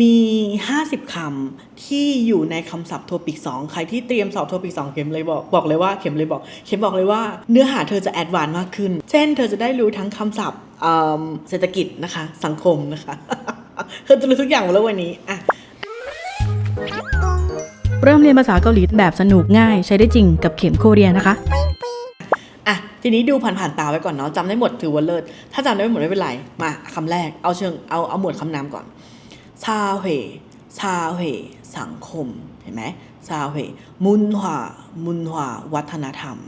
มี 50คำที่อยู่ในคำศัพท์โทปิก 2 ใครที่เตรียมสอบโทปิก 2 เข็มเลยบอกบอกเลยว่าเข็มเลยบอก เข็มบอกเลยว่าเนื้อหาเธอจะแอดวานซ์มากขึ้น เช่น เธอจะได้รู้ทั้งคำศัพท์เอิ่มเศรษฐกิจนะคะ สังคมนะคะ เธอจะรู้ทุกอย่างหมดแล้ววันนี้อะเริ่มเรียนภาษาเกาหลีแบบสนุกง่าย ใช้ได้จริงกับเข็มโคเรียนะคะอะทีนี้ดูผ่านๆตาไว้ก่อนเนาะจำได้หมดถือว่าเลิศถ้าจำได้ไม่หมดไม่เป็นไรมาคำแรกเอาเชิงเอาเอาหมวดคำนามก่อน ชาเหชาเหสังคม เห็นไหมชาเหมุนหวามุนหวาวัฒนธรรม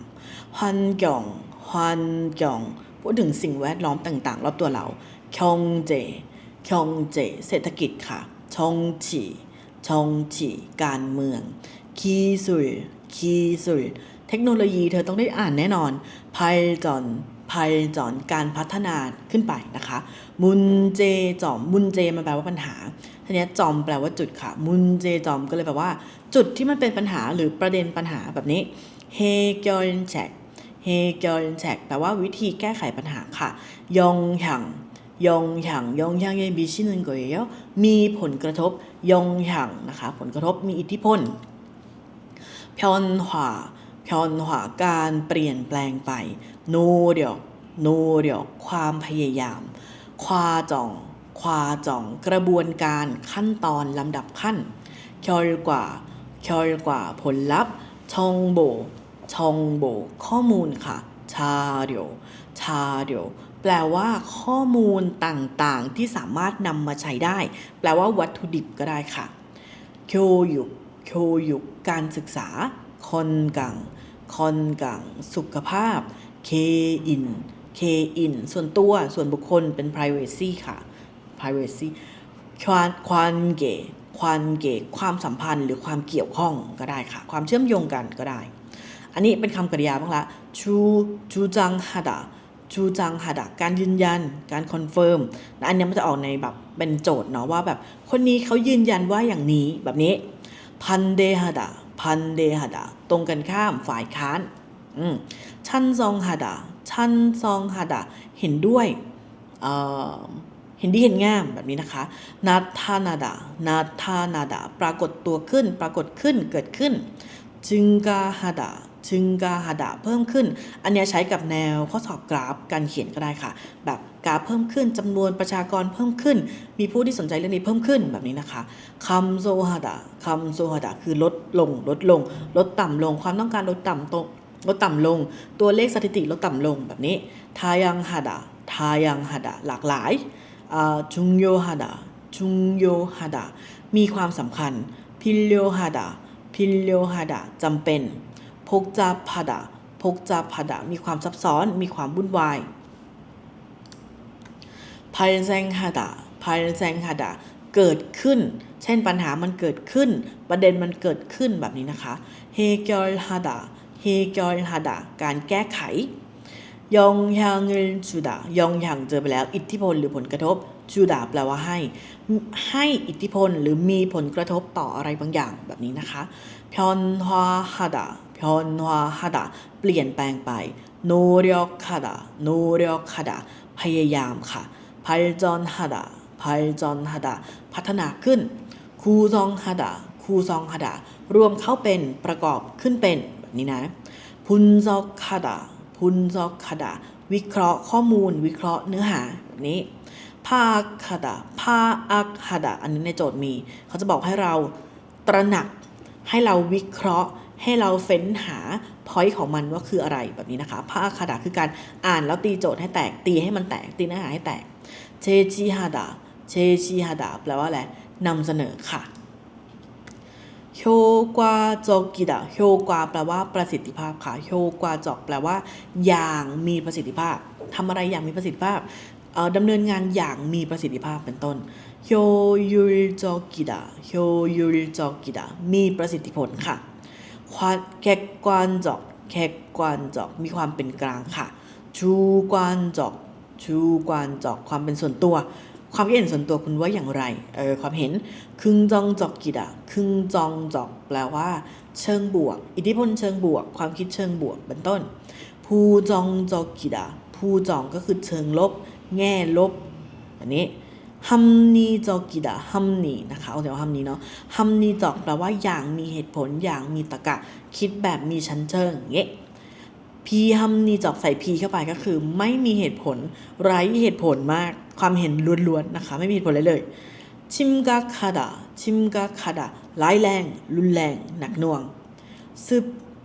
ฮวันกยองฮวันกยอง พูดถึงสิ่งแวดล้อมต่างๆ รอบตัวเราคองเจคองเจ เศรษฐกิจค่ะชงฉีชงฉีการเมือง คีสุยคีสุยเทคโนโลยีเธอต้องได้อ่านแน่นอนไพจอน ภายจอนการพัฒนาขึ้นไปนะคะ มุนเจจอมมุนเจมันแปลว่าปัญหาทีนี้จอมแปลว่าจุดค่ะ มุนเจจอมก็เลยแปลว่า จุดที่มันเป็นปัญหาหรือประเด็นปัญหาแบบนี้เฮเกอร์แจกเฮเกอร์แจกแปลว่าวิธีแก้ไขปัญหาค่ะ ยองหยังยองหยังยองหยังเยบีชินึงก็เยมีผลกระทบยองหยังนะคะ ผลกระทบมีอิทธิพลพยอนหวาพยอนหวาการเปลี่ยนแปลงไปโนูเดียว 努เรียวความพยายามควาจ่องควาจ่องกระบวนการขั้นตอนลำดับขั้นคอลกว่าคอลกว่าผลลัพธ์ชองโบชองโบข้อมูลค่ะ ชาเดียวชาเดียวแปลว่าข้อมูลต่างๆ ที่สามารถนำมาใช้ได้ แปลว่าวัตถุดิบก็ได้ค่ะโคยุกโคยุกการศึกษา คอนกัง คอนกัง สุขภาพ เคอิน เคอินส่วนตัวส่วนบุคคลเป็น privacy ค่ะ privacy ควานควานเกควานเกความสัมพันธ์หรือความเกี่ยวข้องก็ได้ค่ะ ความเชื่อมโยงกันก็ได้ อันนี้เป็นคำกริยาบ้างละชูชูจังฮาดะชูจังฮาดะการยืนยัน การคอนเฟิร์มอันนี้มันจะออกในแบบเป็นโจทย์เนาะว่าแบบคนนี้เขายืนยันว่าอย่างนี้แบบนี้พันเดฮดาพันเดฮดาตรงกันข้ามฝ่ายค้านอืมชันซองฮดา ชันซองฮาดาเห็นด้วยเเห็นดีเห็นงามแบบนี้นะคะนาทานาดานาทานาดาปรากฏตัวขึ้น ปรากฏขึ้นเกิดขึ้น จึงกาฮาดาจึงกาฮาดาเพิ่มขึ้น อันเนี้ยใช้กับแนวข้อสอบกราฟการเขียนก็ได้ค่ะ แบบกราฟเพิ่มขึ้นจำนวนประชากรเพิ่มขึ้น มีผู้ที่สนใจเรื่องนี้เพิ่มขึ้นแบบนี้นะคะคำโซฮาดาคำโซฮาดาคือลดลงลดลง ลดต่ำลงความต้องการลดต่ำตง ลดต่ำลง ตัวเลขสถิติลดต่ำลงแบบนี้ทายังฮดาทายังฮดาหลากหลายจุงโยฮดาจุงโยฮดามีความสำคัญพิลโยฮดาพิลโยฮดาจำเป็นพกจาพดาพกจาพดามีความซับซ้อนมีความวุ่นวายพายแซงฮาดาพายแซงฮาดาเกิดขึ้น เช่นปัญหามันเกิดขึ้น ประเด็นมันเกิดขึ้นแบบนี้นะคะเฮเกลฮาดา เฮเกลฮาดาการแก้ไขยองยังเงินจูดายองยังเจอไปแล้ว อิทธิพลหรือผลกระทบจูดาแปลว่าให้ ให้อิทธิพลหรือมีผลกระทบต่ออะไรบางอย่างแบบนี้นะคะพยอนฮวาฮาดาพยอนฮวาฮาดาเปลี่ยนแปลงไปโนเรียกฮาดาโนเรียกฮาดาพยายามค่ะพัลจอนฮาดาพัลจอนฮาดาพัฒนาขึ้นคูซองฮาดาคูซองฮาดา รวมเข้าเป็นประกอบขึ้นเป็น นี้นะพุนซอกฮาดาพุนซอกฮาดาวิเคราะห์ข้อมูล วิเคราะห์เนื้อหาแบบนี้ภาคาดาภาอักฮาดาอันนี้ในโจทย์มี เขาจะบอกให้เราตระหนักให้เราวิเคราะห์ให้เราเฟ้นหาพอยต์ของมันว่าคืออะไรแบบนี้นะคะภาคาดาคือการอ่านแล้วตีโจทย์ให้แตก ตีให้มันแตก ตีเนื้อหาให้แตกเชชิฮาดาเชชิฮาดาแปลว่าอะไรนำเสนอค่ะ โฮกวาจอกิดะโฮกวาแปลว่าประสิทธิภาพค่ะโฮกวาจอกแปลว่า อย่างมีประสิทธิภาพทำอะไรอย่างมีประสิทธิภาพเอ่อดำเนินงานอย่างมีประสิทธิภาพเป็นต้นโฮยุลจอกิดะโฮยุลจอกิดะมีประสิทธิผลค่ะควาแคกกวานจอกแคกกวานจอกมีความเป็นกลางค่ะชูกวานจอกชูกวานจอกความเป็นส่วนตัว ความคิดเห็นส่วนตัวคุณว่าอย่างไร เออความเห็นคึงจองจอกกิดะคึงจองจอกแปลว่า เชิงบวก อิทธิพลเชิงบวก ความคิดเชิงบวกเป็นต้น ภูจองจอกกิดะภูจองก็คือเชิงลบ แง่ลบอันนี้ฮัมนีจอกิดะฮัมนีนะคะเอาแต่ว่าฮัมนีเนาะฮัมนีจอกแปลว่าอย่างมีเหตุผลอย่างมีตรรกะ คิดแบบมีชั้นเชิงเงี้ พีฮัมนีจอกใส่พีเข้าไปก็คือ ไม่มีเหตุผลไร้เหตุผลมากความเห็นล้วนๆนะคะ ไม่มีเหตุผลเลยเลยชิมกาคาดะชิมกาคาดะร้ายแรง รุนแรง หนักหน่วงซึบ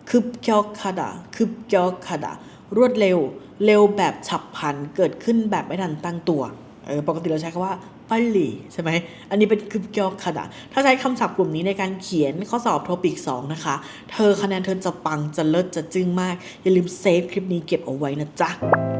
คึบเกียวคาดะคึบเกียวคาดะรวดเร็ว เร็วแบบฉับพลัน เกิดขึ้นแบบไม่ทันตั้งตัว เออ ปกติเราใช้คำว่า ปัลลีใช่ไหม อันนี้เป็นคือเกียวคาดะถ้าใช้คำศัพท์กลุ่มนี้ในการเขียนข้อสอบโทปิก 2 นะคะ เธอคะแนนเธอจะปัง จะเลิศ จะจึ้งมาก อย่าลืมเซฟคลิปนี้เก็บเอาไว้นะจ๊ะ